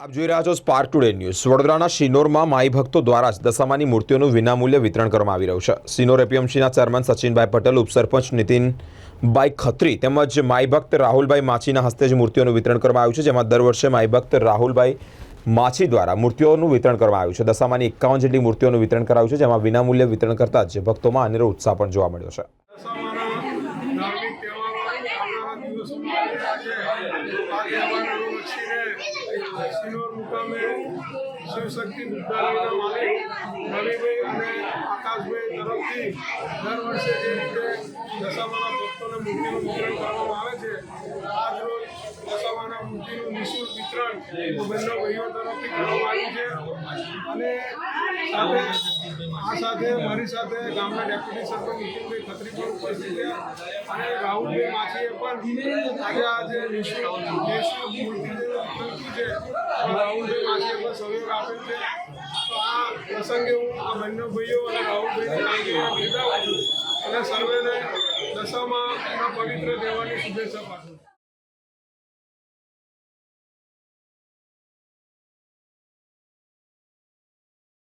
આપ જોઈ રહ્યા છો સ્પાર્ક ટુડે ન્યૂઝ વડોદરાના શિનોરમાં માઈ ભક્તો દ્વારા જ દશામાની મૂર્તિઓનું વિનામૂલ્ય વિતરણ કરવામાં આવી રહ્યું છે. સિનોર એપીએમસીના ચેરમેન સચિનભાઈ પટેલ, ઉપસરપંચ નીતિનભાઈ ખત્રી તેમજ માઈ ભક્ત રાહુલભાઈ માછીના હસ્તે જ મૂર્તિઓનું વિતરણ કરવામાં આવ્યું છે, જેમાં દર વર્ષે માઈ ભક્ત રાહુલભાઈ માછી દ્વારા મૂર્તિઓનું વિતરણ કરવામાં આવ્યું છે. દશામાની એકાવન જેટલી મૂર્તિઓનું વિતરણ કરાયું છે, જેમાં વિનામૂલ્ય વિતરણ કરતાં જ ભક્તોમાં અનેરો ઉત્સાહ પણ જોવા મળ્યો છે. આજે સિનોર મુકામે શિવશક્તિ માલિક રવિભાઈ અને આકાશભાઈ તરફથી જે રીતે દશામાના ભક્તોને મૂર્તિનું વિતરણ કરવામાં આવે છે, આજ રોજ દશામાના મૂર્તિનું નિઃશુલ્ક વિતરણ બંને તરફથી કરવામાં આવ્યું છે. અને સાથે આ સાથે મારી સાથે ગામના ડેપ્યુટી સરપંચ નીતિનભાઈ ખત્રી પણ ઉપસ્થિત રહ્યા. અને રાહુલભાઈ માછીએ પણ આજે આજે નિઃશુલ્ક નિઃશુલ્ક મૂર્તિનું વિતરણ થયું છે અને રાહુલભાઈ પણ સહયોગ આપેલ છે તો આ પ્રસંગે હું આ બંને ભાઈઓ અને કામગીરીને અને સર્વેને દશામાં પવિત્ર દેવાની શુભેચ્છા પાઠવું